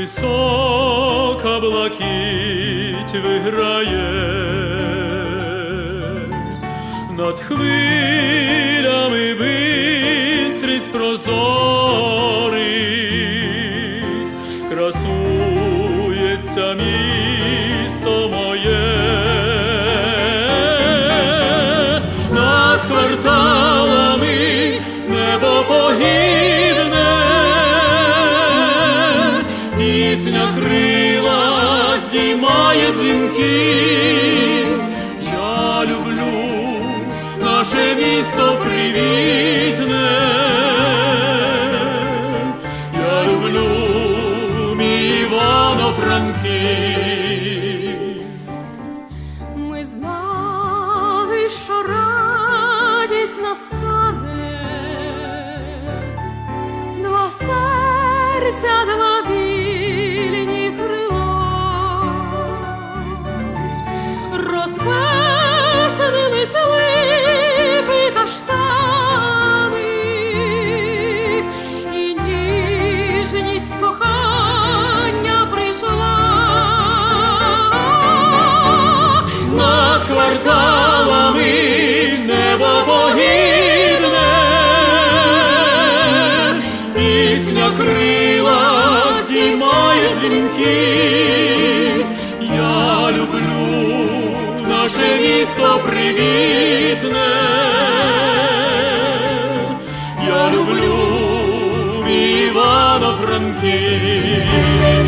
висока блакить виграє над хвилями бистриць прозорих красується місто моє. Пісня крила здіймає дзвінки. Я люблю наше місто привітне. Я люблю мій Івано-Франківськ. Ми знали, що радість настане, два серця, два Я люблю наше місто привітне. Я люблю Івано-Франківськ.